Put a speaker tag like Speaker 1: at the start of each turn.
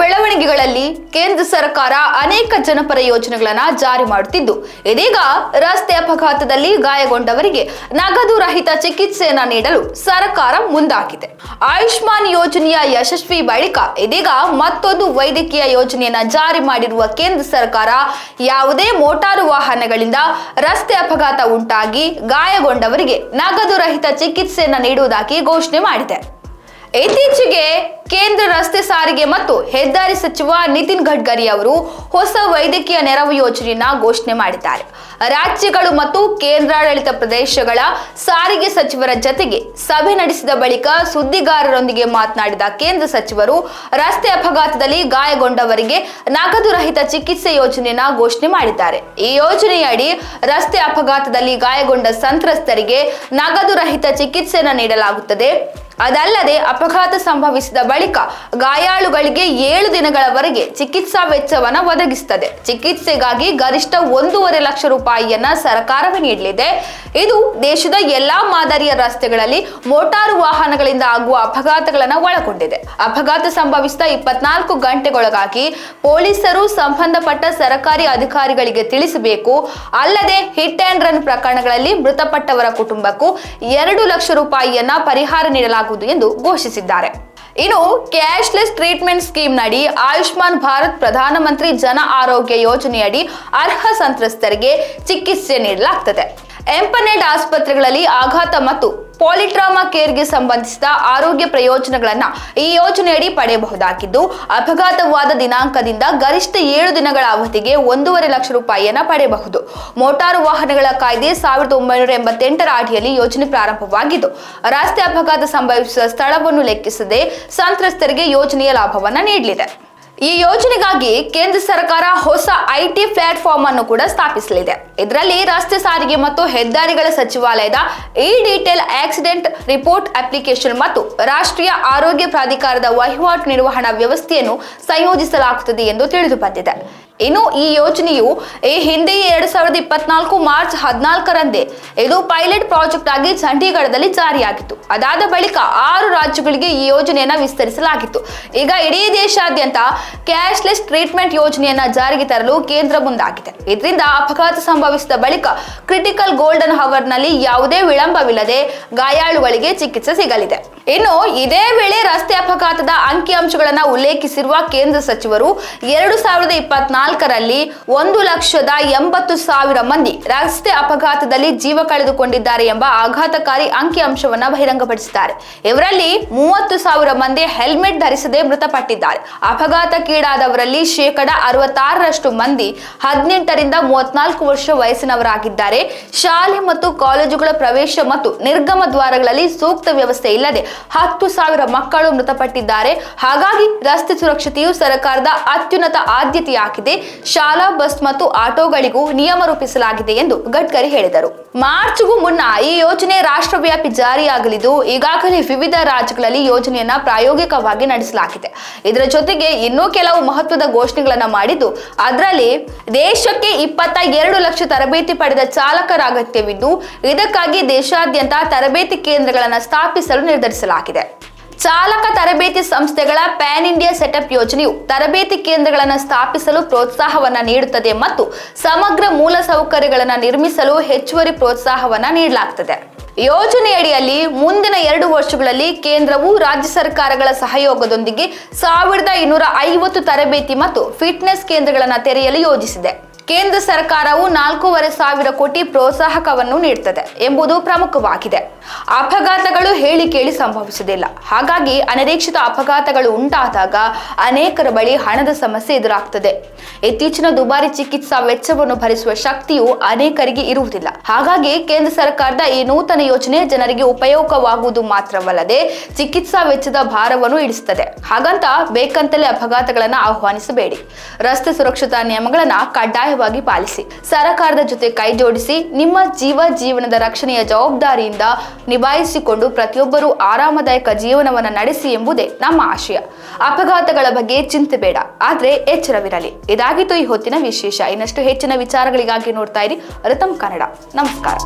Speaker 1: ಬೆಳವಣಿಗೆಗಳಲ್ಲಿ ಕೇಂದ್ರ ಸರ್ಕಾರ ಅನೇಕ ಜನಪರ ಯೋಜನೆಗಳನ್ನ ಜಾರಿ ಮಾಡುತ್ತಿದ್ದು, ಇದೀಗ ರಸ್ತೆ ಅಪಘಾತದಲ್ಲಿ ಗಾಯಗೊಂಡವರಿಗೆ ನಗದು ರಹಿತ ಚಿಕಿತ್ಸೆಯನ್ನ ನೀಡಲು ಸರ್ಕಾರ ಮುಂದಾಗಿದೆ. ಆಯುಷ್ಮಾನ್ ಯೋಜನೆಯ ಯಶಸ್ವಿ ಬಳಿಕ ಇದೀಗ ಮತ್ತೊಂದು ವೈದ್ಯಕೀಯ ಯೋಜನೆಯನ್ನ ಜಾರಿ ಮಾಡಿರುವ ಕೇಂದ್ರ ಸರ್ಕಾರ ಯಾವುದೇ ಮೋಟಾರು ವಾಹನಗಳಿಂದ ರಸ್ತೆ ಅಪಘಾತ ಉಂಟಾಗಿ ಗಾಯಗೊಂಡವರಿಗೆ ನಗದು ರಹಿತ ಚಿಕಿತ್ಸೆಯನ್ನ ನೀಡುವುದಾಗಿ ಘೋಷಣೆ ಮಾಡಿದೆ. ಇತ್ತೀಚೆಗೆ ಕೇಂದ್ರ ರಸ್ತೆ ಸಾರಿಗೆ ಮತ್ತು ಹೆದ್ದಾರಿ ಸಚಿವ ನಿತಿನ್ ಗಡ್ಕರಿ ಅವರು ಹೊಸ ವೈದ್ಯಕೀಯ ನೆರವು ಯೋಜನೆಯನ್ನ ಘೋಷಣೆ ಮಾಡಿದ್ದಾರೆ. ರಾಜ್ಯಗಳು ಮತ್ತು ಕೇಂದ್ರಾಡಳಿತ ಪ್ರದೇಶಗಳ ಸಾರಿಗೆ ಸಚಿವರ ಜತೆಗೆ ಸಭೆ ನಡೆಸಿದ ಬಳಿಕ ಸುದ್ದಿಗಾರರೊಂದಿಗೆ ಮಾತನಾಡಿದ ಕೇಂದ್ರ ಸಚಿವರು, ರಸ್ತೆ ಅಪಘಾತದಲ್ಲಿ ಗಾಯಗೊಂಡವರಿಗೆ ನಗದು ರಹಿತ ಚಿಕಿತ್ಸೆ ಯೋಜನೆಯನ್ನ ಘೋಷಣೆ ಮಾಡಿದ್ದಾರೆ. ಈ ಯೋಜನೆಯಡಿ ರಸ್ತೆ ಅಪಘಾತದಲ್ಲಿ ಗಾಯಗೊಂಡ ಸಂತ್ರಸ್ತರಿಗೆ ನಗದು ರಹಿತ ಚಿಕಿತ್ಸೆಯನ್ನು ನೀಡಲಾಗುತ್ತದೆ. ಅದಲ್ಲದೆ ಅಪಘಾತ ಸಂಭವಿಸಿದ ಬಳಿಕ ಗಾಯಾಳುಗಳಿಗೆ ಏಳು ದಿನಗಳವರೆಗೆ ಚಿಕಿತ್ಸಾ ವೆಚ್ಚವನ್ನು ಒದಗಿಸುತ್ತದೆ ಚಿಕಿತ್ಸೆಗಾಗಿ ಗರಿಷ್ಠ ಒಂದೂವರೆ ಲಕ್ಷ ರೂಪಾಯಿಯನ್ನ ಸರ್ಕಾರವೇ ನೀಡಲಿದೆ. ಇದು ದೇಶದ ಎಲ್ಲಾ ಮಾದರಿಯ ರಸ್ತೆಗಳಲ್ಲಿ ಮೋಟಾರು ವಾಹನಗಳಿಂದ ಆಗುವ ಅಪಘಾತಗಳನ್ನು ಒಳಗೊಂಡಿದೆ. ಅಪಘಾತ ಸಂಭವಿಸಿದ ಇಪ್ಪತ್ನಾಲ್ಕು ಗಂಟೆಗೊಳಗಾಗಿ ಪೊಲೀಸರು ಸಂಬಂಧಪಟ್ಟ ಸರ್ಕಾರಿ ಅಧಿಕಾರಿಗಳಿಗೆ ತಿಳಿಸಬೇಕು. ಅಲ್ಲದೆ ಹಿಟ್ ಅಂಡ್ ರನ್ ಪ್ರಕರಣಗಳಲ್ಲಿ ಮೃತಪಟ್ಟವರ ಕುಟುಂಬಕ್ಕೂ ಎರಡು ಲಕ್ಷ ರೂಪಾಯಿಯನ್ನ ಪರಿಹಾರ ನೀಡಲಾಗುವುದು ಎಂದು ಘೋಷಿಸಿದ್ದಾರೆ. ಇನ್ನು ಕ್ಯಾಶ್ಲೆಸ್ ಟ್ರೀಟ್ಮೆಂಟ್ ಸ್ಕೀಮ್ನಡಿ ಆಯುಷ್ಮಾನ್ ಭಾರತ್ ಪ್ರಧಾನಮಂತ್ರಿ ಜನ ಆರೋಗ್ಯ ಯೋಜನೆಯಡಿ ಅರ್ಹ ಸಂತ್ರಸ್ತರಿಗೆ ಚಿಕಿತ್ಸೆ ನೀಡಲಾಗ್ತದೆ. ಎಂಪನೆಡ್ ಆಸ್ಪತ್ರೆಗಳಲ್ಲಿ ಆಘಾತ ಮತ್ತು ಪಾಲಿಟ್ರಾಮಾ ಕೇರ್ಗೆ ಸಂಬಂಧಿಸಿದ ಆರೋಗ್ಯ ಪ್ರಯೋಜನಗಳನ್ನ ಈ ಯೋಜನೆಯಡಿ ಪಡೆಯಬಹುದಾಗಿದ್ದು, ಅಪಘಾತವಾದ ದಿನಾಂಕದಿಂದ ಗರಿಷ್ಠ ಏಳು ದಿನಗಳ ಅವಧಿಗೆ ಒಂದೂವರೆ ಲಕ್ಷ ರೂಪಾಯಿಯನ್ನ ಪಡೆಯಬಹುದು. ಮೋಟಾರು ವಾಹನಗಳ ಕಾಯ್ದೆ ಸಾವಿರದ ಒಂಬೈನೂರ ಎಂಬತ್ತೆಂಟರ ಅಡಿಯಲ್ಲಿ ಯೋಜನೆ ಪ್ರಾರಂಭವಾಗಿದ್ದು, ರಸ್ತೆ ಅಪಘಾತ ಸಂಭವಿಸಿದ ಸ್ಥಳವನ್ನು ಲೆಕ್ಕಿಸದೆ ಸಂತ್ರಸ್ತರಿಗೆ ಯೋಜನೆಯ ಲಾಭವನ್ನು ನೀಡಲಿದೆ. ಈ ಯೋಜನೆಗಾಗಿ ಕೇಂದ್ರ ಸರ್ಕಾರ ಹೊಸ ಐಟಿ ಪ್ಲಾಟ್ಫಾರ್ಮ್ ಅನ್ನು ಕೂಡ ಸ್ಥಾಪಿಸಲಿದೆ. ಇದರಲ್ಲಿ ರಸ್ತೆ ಸಾರಿಗೆ ಮತ್ತು ಹೆದ್ದಾರಿಗಳ ಸಚಿವಾಲಯದ e detail accident report application ಮತ್ತು ರಾಷ್ಟ್ರೀಯ ಆರೋಗ್ಯ ಪ್ರಾಧಿಕಾರದ ವಹಿವಾಟು ನಿರ್ವಹಣಾ ವ್ಯವಸ್ಥೆಯನ್ನು ಸಂಯೋಜಿಸಲಾಗುತ್ತದೆ ಎಂದು ತಿಳಿದು ಬಂದಿದೆ. ಇನ್ನು ಈ ಯೋಜನೆಯು ಈ ಹಿಂದೆ ಎರಡು ಸಾವಿರದ ಇಪ್ಪತ್ನಾಲ್ಕು ಮಾರ್ಚ್ ಹದಿನಾಲ್ಕರಂದೇ ಇದು ಪೈಲಟ್ ಪ್ರಾಜೆಕ್ಟ್ ಆಗಿ ಚಂಡೀಗಢದಲ್ಲಿ ಜಾರಿಯಾಗಿತ್ತು. ಅದಾದ ಬಳಿಕ ಆರು ರಾಜ್ಯಗಳಿಗೆ ಈ ಯೋಜನೆಯನ್ನ ವಿಸ್ತರಿಸಲಾಗಿತ್ತು. ಈಗ ಇಡೀ ದೇಶಾದ್ಯಂತ ಕ್ಯಾಶ್ಲೆಸ್ ಟ್ರೀಟ್ಮೆಂಟ್ ಯೋಜನೆಯನ್ನ ಜಾರಿಗೆ ತರಲು ಕೇಂದ್ರ ಮುಂದಾಗಿದೆ. ಇದರಿಂದ ಅಪಘಾತ ಸಂಭವಿಸಿದ ಬಳಿಕ ಕ್ರಿಟಿಕಲ್ ಗೋಲ್ಡನ್ ಹವರ್ನಲ್ಲಿ ಯಾವುದೇ ವಿಳಂಬವಿಲ್ಲದೆ ಗಾಯಾಳುಗಳಿಗೆ ಚಿಕಿತ್ಸೆ ಸಿಗಲಿದೆ. ಇನ್ನು ಇದೇ ವೇಳೆ ರಸ್ತೆ ಅಪಘಾತದ ಅಂಕಿಅಂಶಗಳನ್ನು ಉಲ್ಲೇಖಿಸಿರುವ ಕೇಂದ್ರ ಸಚಿವರು ಎರಡು ಸಾವಿರದ ಇಪ್ಪತ್ನಾಲ್ಕರಲ್ಲಿ ಒಂದು ಲಕ್ಷದ ಎಂಬತ್ತು ಸಾವಿರ ಮಂದಿ ರಸ್ತೆ ಅಪಘಾತದಲ್ಲಿ ಜೀವ ಕಳೆದುಕೊಂಡಿದ್ದಾರೆ ಎಂಬ ಆಘಾತಕಾರಿ ಅಂಕಿಅಂಶವನ್ನ ಬಹಿರಂಗಪಡಿಸಿದ್ದಾರೆ. ಇವರಲ್ಲಿ ಮೂವತ್ತು ಸಾವಿರ ಮಂದಿ ಹೆಲ್ಮೆಟ್ ಧರಿಸದೆ ಮೃತಪಟ್ಟಿದ್ದಾರೆ. ಅಪಘಾತಕ್ಕೀಡಾದವರಲ್ಲಿ ಶೇಕಡ ಅರವತ್ತಾರರಷ್ಟು ಮಂದಿ ಹದಿನೆಂಟರಿಂದ ಮೂವತ್ನಾಲ್ಕು ವರ್ಷ ವಯಸ್ಸಿನವರಾಗಿದ್ದಾರೆ. ಶಾಲೆ ಮತ್ತು ಕಾಲೇಜುಗಳ ಪ್ರವೇಶ ಮತ್ತು ನಿರ್ಗಮ ದ್ವಾರಗಳಲ್ಲಿ ಸೂಕ್ತ ವ್ಯವಸ್ಥೆ ಇಲ್ಲದೆ ಹತ್ತು ಸಾವಿರ ಮಕ್ಕಳು ಮೃತಪಟ್ಟಿದ್ದಾರೆ. ಹಾಗಾಗಿ ರಸ್ತೆ ಸುರಕ್ಷತೆಯು ಸರ್ಕಾರದ ಅತ್ಯುನ್ನತ ಆದ್ಯತೆಯಾಗಿದೆ. ಶಾಲಾ, ಬಸ್ ಮತ್ತು ಆಟೋಗಳಿಗೂ ನಿಯಮ ರೂಪಿಸಲಾಗಿದೆ ಎಂದು ಗಡ್ಕರಿ ಹೇಳಿದರು. ಮಾರ್ಚ್ಗೂ ಮುನ್ನ ಈ ಯೋಜನೆ ರಾಷ್ಟ್ರವ್ಯಾಪಿ ಜಾರಿಯಾಗಲಿದ್ದು, ಈಗಾಗಲೇ ವಿವಿಧ ರಾಜ್ಯಗಳಲ್ಲಿ ಯೋಜನೆಯನ್ನ ಪ್ರಾಯೋಗಿಕವಾಗಿ ನಡೆಸಲಾಗಿದೆ. ಇದರ ಜೊತೆಗೆ ಇನ್ನೂ ಕೆಲವು ಮಹತ್ವದ ಘೋಷಣೆಗಳನ್ನ ಮಾಡಿದ್ದು, ಅದರಲ್ಲಿ ದೇಶಕ್ಕೆ ಇಪ್ಪತ್ತ ಎರಡು ಲಕ್ಷ ತರಬೇತಿ ಪಡೆದ ಚಾಲಕರ ಅಗತ್ಯವಿದ್ದು, ಇದಕ್ಕಾಗಿ ದೇಶಾದ್ಯಂತ ತರಬೇತಿ ಕೇಂದ್ರಗಳನ್ನು ಸ್ಥಾಪಿಸಲು ನಿರ್ಧರಿಸಲಾಗಿದೆ. ಚಾಲಕ ತರಬೇತಿ ಸಂಸ್ಥೆಗಳ ಪ್ಯಾನ್ ಇಂಡಿಯಾ ಸೆಟಪ್ ಯೋಜನೆಯು ತರಬೇತಿ ಕೇಂದ್ರಗಳನ್ನು ಸ್ಥಾಪಿಸಲು ಪ್ರೋತ್ಸಾಹವನ್ನು ನೀಡುತ್ತದೆ ಮತ್ತು ಸಮಗ್ರ ಮೂಲ ಸೌಕರ್ಯಗಳನ್ನು ನಿರ್ಮಿಸಲು ಹೆಚ್ಚುವರಿ ಪ್ರೋತ್ಸಾಹವನ್ನು ನೀಡಲಾಗುತ್ತದೆ ಯೋಜನೆಯಡಿಯಲ್ಲಿ ಮುಂದಿನ ಎರಡು ವರ್ಷಗಳಲ್ಲಿ ಕೇಂದ್ರವು ರಾಜ್ಯ ಸರ್ಕಾರಗಳ ಸಹಯೋಗದೊಂದಿಗೆ ಸಾವಿರದ ಇನ್ನೂರ ಐವತ್ತು ತರಬೇತಿ ಮತ್ತು ಫಿಟ್ನೆಸ್ ಕೇಂದ್ರಗಳನ್ನು ತೆರೆಯಲು ಯೋಜಿಸಿದೆ. ಕೇಂದ್ರ ಸರ್ಕಾರವು ನಾಲ್ಕೂವರೆ ಸಾವಿರ ಕೋಟಿ ಪ್ರೋತ್ಸಾಹಕವನ್ನು ನೀಡುತ್ತದೆ ಎಂಬುದು ಪ್ರಮುಖವಾಗಿದೆ. ಅಪಘಾತಗಳು ಹೇಳಿ ಕೇಳಿ ಸಂಭವಿಸುವುದಿಲ್ಲ. ಹಾಗಾಗಿ ಅನಿರೀಕ್ಷಿತ ಅಪಘಾತಗಳು ಉಂಟಾದಾಗ ಅನೇಕರ ಬಳಿ ಹಣದ ಸಮಸ್ಯೆ ಎದುರಾಗ್ತದೆ. ಇತ್ತೀಚಿನ ದುಬಾರಿ ಚಿಕಿತ್ಸಾ ವೆಚ್ಚವನ್ನು ಭರಿಸುವ ಶಕ್ತಿಯು ಅನೇಕರಿಗೆ ಇರುವುದಿಲ್ಲ. ಹಾಗಾಗಿ ಕೇಂದ್ರ ಸರ್ಕಾರದ ಈ ನೂತನ ಯೋಜನೆ ಜನರಿಗೆ ಉಪಯೋಗವಾಗುವುದು ಮಾತ್ರವಲ್ಲದೆ ಚಿಕಿತ್ಸಾ ವೆಚ್ಚದ ಭಾರವನ್ನು ಇಳಿಸುತ್ತದೆ. ಹಾಗಂತ ಬೇಕಂತಲೇ ಅಪಘಾತಗಳನ್ನು ಆಹ್ವಾನಿಸಬೇಡಿ. ರಸ್ತೆ ಸುರಕ್ಷತಾ ನಿಯಮಗಳನ್ನ ಕಡ್ಡಾಯವಾಗಿ ಪಾಲಿಸಿ. ಸರಕಾರದ ಜೊತೆ ಕೈ ಜೋಡಿಸಿ ನಿಮ್ಮ ಜೀವ ಜೀವನದ ರಕ್ಷಣೆಯ ಜವಾಬ್ದಾರಿಯಿಂದ ನಿಭಾಯಿಸಿಕೊಂಡು ಪ್ರತಿಯೊಬ್ಬರೂ ಆರಾಮದಾಯಕ ಜೀವನವನ್ನು ನಡೆಸಿ ಎಂಬುದೇ ನಮ್ಮ ಆಶಯ. ಅಪಘಾತಗಳ ಬಗ್ಗೆ ಚಿಂತೆ ಬೇಡ. ಆದ್ರೆ ಎಚ್ಚರವಿರಲಿ. ಇದಾಗಿತ್ತು ಈ ಹೊತ್ತಿನ ವಿಶೇಷ. ಇನ್ನಷ್ಟು ಹೆಚ್ಚಿನ ವಿಚಾರಗಳಿಗಾಗಿ ನೋಡ್ತಾ ಇರಿ ರತಮ್ ಕನ್ನಡ. ನಮಸ್ಕಾರ.